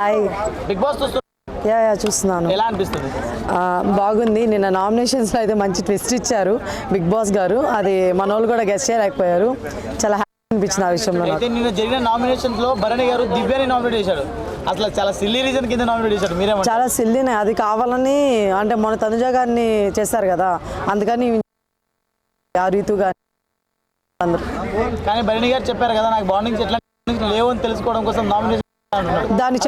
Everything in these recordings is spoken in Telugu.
Hi Bigg Boss yeah yeah చూస్తున్నాను. ఎలా అనిపిస్తుంది? బాగుంది. నిన్న నామినేషన్స్లో అయితే మంచి ట్విస్ట్ ఇచ్చారు బిగ్ బాస్ గారు. అది మన వాళ్ళు కూడా గెస్ట్ చేయలేకపోయారు. చాలా హ్యాపీ అనిపించింది ఆ విషయంలో నాకు. అయితే నిన్న జరిగిన నామినేషన్స్లో భరణి గారు దివ్యాని నామినేట్ చేశాడు. అసలు చాలా సిల్లీ రీజన్ కింద నామినేట్ చేశాడు. మీరేమంటారు? చాలా సిల్లీనే అది కావాలని అంటే మన తనుజ గారిని చేశారు కదా. అందుకని ఆ రీతు గారి అందరూ. కానీ భరణి గారు చెప్పారు కదా నాకు బాండింగ్స్ ఎట్లా లేవు అని తెలుసుకోవడం కోసం నామినేషన్ అంటున్నాడు దాన్ని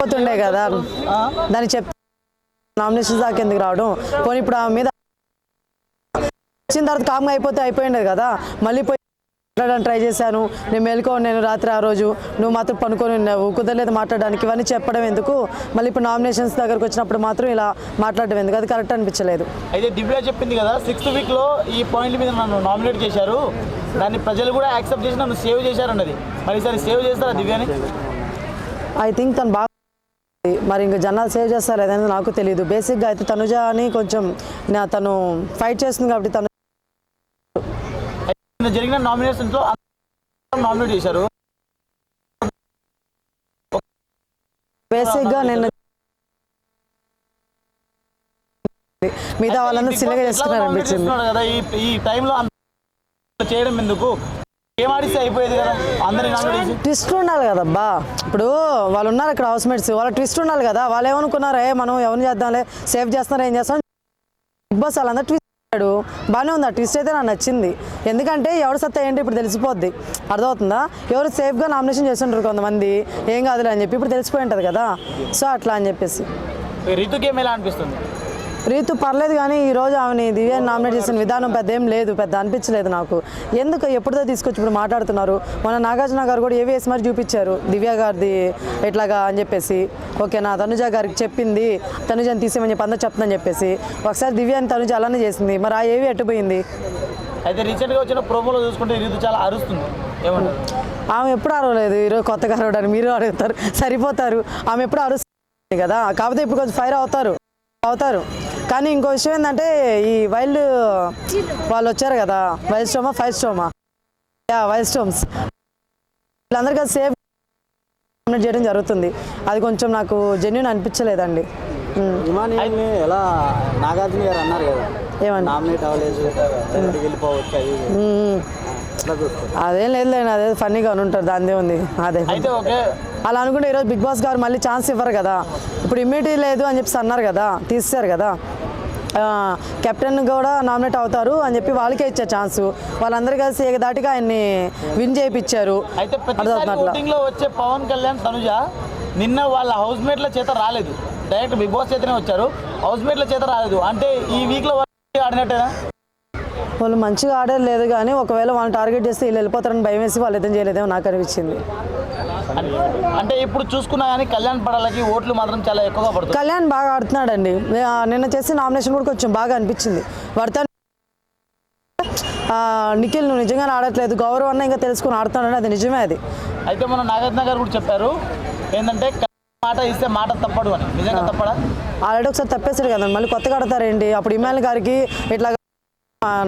చెప్పబోతుండే కదా? దాన్ని చెప్ నామినేషన్ దాకా ఎందుకు రావడం? పోనీ ఇప్పుడు ఆమె మీద వచ్చిన తర్వాత కామ్గా అయిపోతే అయిపోయిండేది కదా. మళ్ళీ పోయి మాట్లాడడానికి ట్రై చేశాను. నేను మేల్కోని నేను రాత్రి ఆ రోజు. నువ్వు మాత్రం పనుకొని ఉన్నావు. కుదరలేదు మాట్లాడడానికి. ఇవన్నీ చెప్పడం ఎందుకు? మళ్ళీ ఇప్పుడు నామినేషన్స్ దగ్గరకు వచ్చినప్పుడు మాత్రం ఇలా మాట్లాడడం ఎందుకు? అది కరెక్ట్ అనిపించలేదు. అయితే దివ్య చెప్పింది కదా సిక్స్త్ వీక్లో ఈ పాయింట్ మీద నన్ను నామినేట్ చేశారు. దాన్ని ప్రజలు కూడా యాక్సెప్ట్ చేసి నన్ను సేవ్ చేశారు అన్నది మరి సేవ్ చేస్తారా దివ్యాని? ఐ థింక్ తను బాగా మరి ఇంకా జనాలు సేవ్ చేస్తారు లేదని నాకు తెలియదు బేసిక్గా అయితే తనుజ అని కొంచెం నా తను ఫైట్ చేస్తుంది కాబట్టి తను జరిగిన నామినేషన్స్లో నామినేట్ చేశారు. బేసిక్గా నేను మిగతా వాళ్ళందరూ సిల్లగా చేస్తున్నారు అనిపించింది. కదా ఈ టైంలో చేయడం ఎందుకు? ట్విస్ట్ ఉండాలి కదబ్బా. ఇప్పుడు వాళ్ళు ఉన్నారు ఇక్కడ హౌస్ మేట్స్ వాళ్ళ ట్విస్ట్ ఉండాలి కదా. వాళ్ళు ఏమనుకున్నారు ఏ మనం ఎవరిని చేద్దాంలే? సేవ్ చేస్తున్నారు ఏం చేస్తాం? బిగ్ బాస్ వాళ్ళందరూ ట్విస్ట్ చేశాడు. బాగానే ఉంది. ఆ ట్విస్ట్ అయితే నాకు నచ్చింది. ఎందుకంటే ఎవరు సత్తా ఏంటి ఇప్పుడు తెలిసిపోద్ది. అర్థమవుతుందా? ఎవరు సేఫ్గా నామినేషన్ చేస్తుంటారు కొంతమంది. ఏం కాదులే అని చెప్పి ఇప్పుడు తెలిసిపోయి ఉంటుంది కదా. సో అట్లా అని చెప్పేసి. రితు గేమ్ ఎలా అనిపిస్తుంది? రీతు పర్లేదు కానీ ఈ రోజు ఆమెని దివ్య నామినేట్ చేసిన విధానం పెద్ద ఏం లేదు పెద్ద అనిపించలేదు నాకు. ఎందుకు ఎప్పుడుదో తీసుకొచ్చి ఇప్పుడు మాట్లాడుతున్నారు? మన నాగార్జున గారు కూడా ఏవి వేసి మరి చూపించారు. దివ్య గారిది ఎట్లాగా అని చెప్పేసి. ఓకే నా తనుజ గారికి చెప్పింది. తనుజని తీసేమని చెప్పి అందరూ చెప్తుందని చెప్పేసి. ఒకసారి దివ్య అని తనుజ అలానే చేసింది. మరి ఆ ఏవి ఎట్టుపోయింది అయితే రీసెంట్గా వచ్చిన ప్రోమోలో చూసుకుంటే రితు చాలా అరుస్తుంది. ఏమంటారు? ఆమె ఎప్పుడు అరవలేదు? ఈరోజు కొత్తగా అరవడానికి మీరు అడుగుతారు. సరిపోతారు. ఆమె ఎప్పుడు అరుస్తుంది కదా? కాకపోతే ఇప్పుడు కొంచెం ఫైర్ అవుతారు. అవుతారు. కానీ ఇంకో విషయం ఏంటంటే ఈ వైల్డ్ వాళ్ళు వచ్చారు కదా wild storm five storm? Yeah wild storms. వీళ్ళందరికీ సేఫ్ చేయడం జరుగుతుంది. అది కొంచెం నాకు జెన్యున్ అనిపించలేదండి. ఎలా నాగార్జున గారు అన్నారు కదా ఏమని నామినేట్ అవ్వలేదు డైరెక్ట్గా వెళ్ళిపోవచ్చు అది చూస్తారు అదేం లేదులేండి అదే ఫన్నీగా ఉంటారు దానిదే ఉంది. అదే. అలా అనుకుంటే ఈరోజు బిగ్ బాస్ గారు మళ్ళీ ఛాన్స్ ఇవ్వరు కదా. ఇప్పుడు ఇమ్యూనిటీ లేదు అని చెప్పి అన్నారు కదా తీసేశారు కదా. కెప్టెన్ కూడా నామినేట్ అవుతారు అని చెప్పి వాళ్ళకే ఇచ్చారు ఛాన్స్. వాళ్ళందరూ కలిసి ఏకదాటిగా ఆయన్ని విన్ చేయించారు అయితే వచ్చే పవన్ కళ్యాణ్ తనుజ నిన్న వాళ్ళ హౌస్ మేట్ల చేత రాలేదు. డైరెక్ట్ బిగ్ బాస్ చేతనే వచ్చారు. హౌస్ మేట్ల చేత రాలేదు. అంటే ఈ వీక్లో వాళ్ళు ఆడినట్టేనా? వాళ్ళు మంచిగా ఆడేది లేదు కానీ ఒకవేళ వాళ్ళని టార్గెట్ చేస్తే వీళ్ళు వెళ్ళిపోతారని భయం వేసి వాళ్ళు ఎదురు చేయలేదేమో నాకు అనిపించింది. అని- అంటే ఇప్పుడు చూసుకున్నా కానీ కళ్యాణ్ పడాలకి ఓట్లు మాత్రం చాలా ఎక్కువగా పడుతుంది కళ్యాణ్ బాగా ఆడుతున్నాడండి. ఆ, నిన్న చేసిన నామినేషన్ కూడా కొంచెం బాగా అనిపించింది. వర్త నిఖిల్ నువ్వు నిజంగానే ఆడట్లేదు. గౌరవ్ అన్న ఇంకా తెలుసుకుని ఆడుతున్నాడని అది నిజమే అది. అయితే మన నాగార్జున గారు కూడా చెప్పారు ఏంటంటే మాట ఇస్తే మాట తప్పడు అని. నిజంగా తప్పడా? ఆల్రెడీ ఒకసారి తప్పేశారు కదా మళ్ళీ కొత్తగా ఆడతారేంటి? అప్పుడు ఇమాన్ గారికి ఇట్లా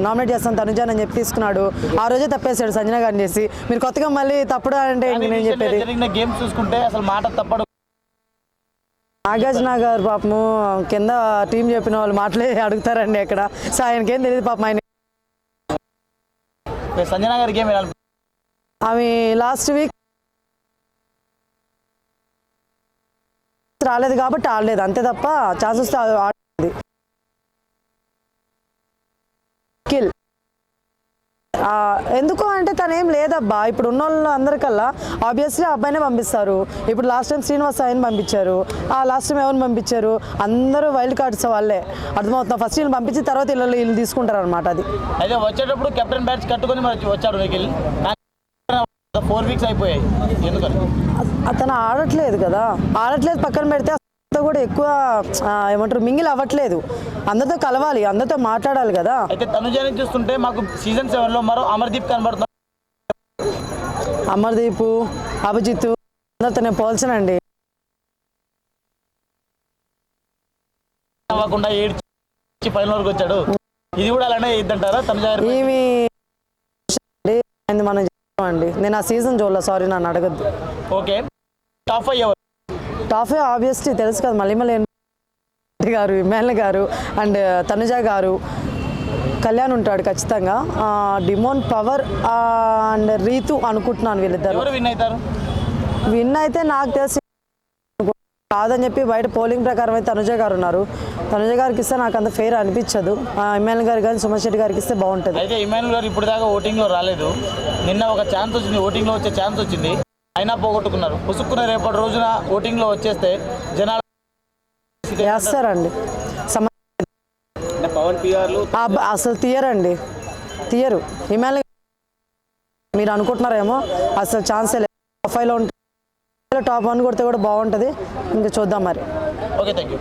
నామినేట్ చేస్తాను తనుజాన్ అని చెప్పి తీసుకున్నాడు ఆ రోజే తప్పేశాడు సంజన గారిని చేసి. మీరు కొత్తగా మళ్ళీ తప్పుడు అంటే నేను చెప్పేది. గేమ్స్ చూసుకుంటే అసలు మాట తప్పడు. నాగార్జున గారు పాపము కింద టీం చెప్పిన వాళ్ళు మాటలే అడుగుతారండి అక్కడ సో ఆయనకేం తెలియదు పాపం ఆయన సంజన గారి గేమ్ ఎలా అనిపించింది? ఆమె లాస్ట్ వీక్ రాలేదు కాబట్టి ఆడలేదు. అంతే తప్ప ఛాన్స్ వస్తే ఆ- ఆడింది కిల్ ఆ, ఎందుకు అంటే తను ఏం లేదబ్బా. ఇప్పుడు ఉన్న వాళ్ళు అందరికల్లా ఆబ్వియస్లీ అబ్బాయినే పంపిస్తారు. ఇప్పుడు లాస్ట్ టైం శ్రీనివాస్ ఆయన పంపించారు. ఆ లాస్ట్ టైం ఎవరిని పంపించారు? అందరూ వైల్డ్ కార్డ్స్ వాళ్ళే. అర్థమవుతుంది? ఫస్ట్ వీళ్ళు పంపించిన తర్వాత వీళ్ళు వీళ్ళు తీసుకుంటారు అనమాట అది. అయితే వచ్చేటప్పుడు కెప్టెన్ బ్యాట్స్ కట్టుకొని నిఖిల్ ఫోర్ వీక్స్ అయిపోయాయి. ఎందుకని? అతను ఆడట్లేదు కదా. ఆడట్లేదు పక్కన పెడితే అతనితో కూడా ఎక్కువ ఏమంటారు మింగిల్ అవ్వట్లేదు. అందరితో కలవాలి అందరితో మాట్లాడాలి కదా. అయితే తనుజాని చూస్తుంటే మాకు సీజన్ సెవెన్లో మరో అమర్దీప్ కనబడుతున్నాడు అమర్దీప్ అభిజిత్ అందరితో నేను పోల్చనండి అవ్వకుండా ఏడ్చి ఫైనల్ వరకు వచ్చాడు. ఇది కూడా అలానే ఇద్దంటారా తనుజ ఏమి మనం చెప్పండి నేను ఆ సీజన్ చూడలే సారీ నన్ను అడగద్దు. Okay. Top five top obviously తెలుసు కదా మళ్ళీ మళ్ళీ గారు ఇమ్మాన్ల గారు అండ్ తనుజ గారు కళ్యాణ్ ఉంటాడు ఖచ్చితంగా. డిమోన్ పవర్ అండ్ రీతు అనుకుంటున్నాను వీళ్ళిద్దరు. విన్ అవుతారు? విన్ అయితే నాకు తెలిసి కాదని చెప్పి బయట పోలింగ్ ప్రకారం అయితే తనుజ గారు ఉన్నారు. తనుజ గారికి ఇస్తే నాకు అంత ఫెయిర్ అనిపించదు. ఎమ్మెల్యే గారు కానీ సుమన్ శెట్టి గారికి ఇస్తే బాగుంటుంది. అయితే ఇమానుల్ గారు ఇప్పుడు దాకా ఓటింగ్లో రాలేదు. నిన్న ఒక ఛాన్స్ వచ్చింది ఓటింగ్లో వచ్చే ఛాన్స్ వచ్చింది. అయినా పోగొట్టుకున్నారు. పుసుక్కున్న రేపటి రోజున ఓటింగ్లో వచ్చేస్తే జనాలు వేస్తారండి. పవన్ పిఆర్లు అసలు తీయరండి. తీయరు. ఎమ్మెల్యే మీరు అనుకుంటున్నారేమో అసలు ఛాన్సే లేదు ప్రొఫైల్లో ఉంటుంది టాప్ వన్ కొడితే కూడా బాగుంటుంది. ఇంకా చూద్దాం మరి. Okay thank you.